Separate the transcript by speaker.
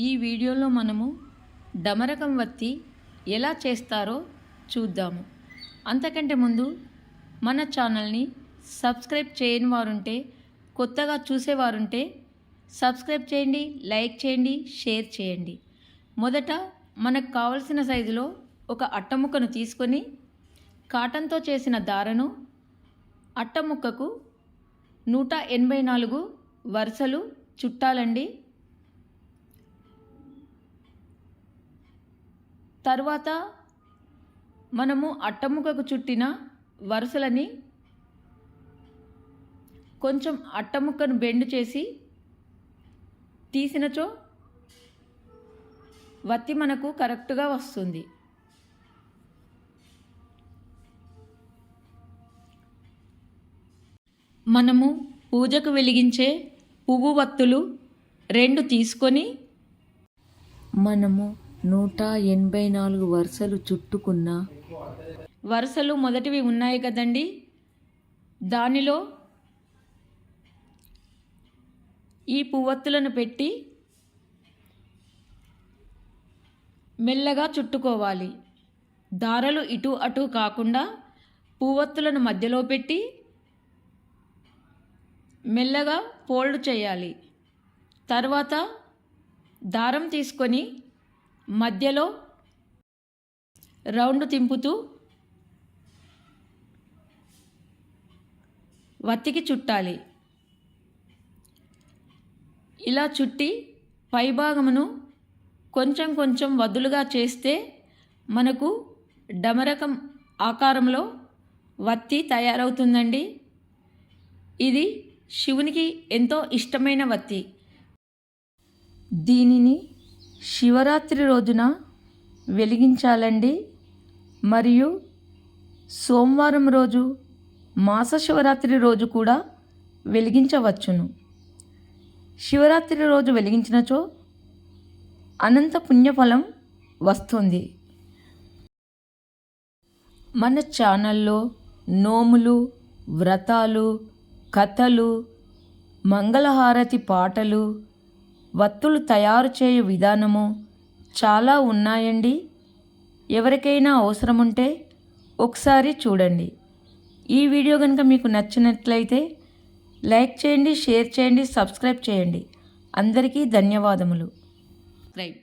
Speaker 1: ఈ వీడియోలో మనము డమరకం వత్తి ఎలా చేస్తారో చూద్దాము. అంతకంటే ముందు మన ఛానల్ని సబ్స్క్రైబ్ చేయని వారుంటే కొత్తగా చూసేవారుంటే సబ్స్క్రైబ్ చేయండి లైక్ చేయండి షేర్ చేయండి. మొదట మనకు కావలసిన సైజులో ఒక అట్టముక్కను తీసుకొని కాటన్తో చేసిన దారను అట్టముక్కకు నూట ఎనభై నాలుగు వరుసలు చుట్టాలండి. తర్వాత మనము అట్టముక్కకు చుట్టిన వరుసలని కొంచెం అట్టముక్కను బెండ్ చేసి తీసినచో వత్తి మనకు కరెక్ట్గా వస్తుంది. మనము పూజకు వెలిగించే పువ్వు వత్తులు రెండు తీసుకొని
Speaker 2: మనము నూట ఎనభై నాలుగు వరుసలు చుట్టుకున్న
Speaker 1: వరుసలు మొదటివి ఉన్నాయి కదండి. దానిలో ఈ పువ్వొత్తులను పెట్టి మెల్లగా చుట్టుకోవాలి. దారలు ఇటు అటు కాకుండా పువ్వొత్తులను మధ్యలో పెట్టి మెల్లగా ఫోల్డ్ చేయాలి. తర్వాత దారం తీసుకొని మధ్యలో రౌండ్ తింపుతూ వత్తికి చుట్టాలి. ఇలా చుట్టి పైభాగమును కొంచెం కొంచెం వదులుగా చేస్తే మనకు డమరకం ఆకారంలో వత్తి తయారవుతుందండి. ఇది శివునికి ఎంతో ఇష్టమైన వత్తి.
Speaker 2: దీనిని శివరాత్రి రోజున వెలిగించాలండి. మరియు సోమవారం రోజు మాస శివరాత్రి రోజు కూడా వెలిగించవచ్చును. శివరాత్రి రోజు వెలిగించినచో అనంత పుణ్యఫలం వస్తుంది. మన ఛానల్లో నోములు వ్రతాలు కథలు మంగళహారతి పాటలు వత్తులు తయారు చేయు విధానము చాలా ఉన్నాయండి. ఎవరికైనా అవసరం ఉంటే ఒకసారి చూడండి. ఈ వీడియో కనుక మీకు నచ్చినట్లయితే లైక్ చేయండి షేర్ చేయండి సబ్స్క్రైబ్ చేయండి. అందరికీ ధన్యవాదములు.
Speaker 1: రైట్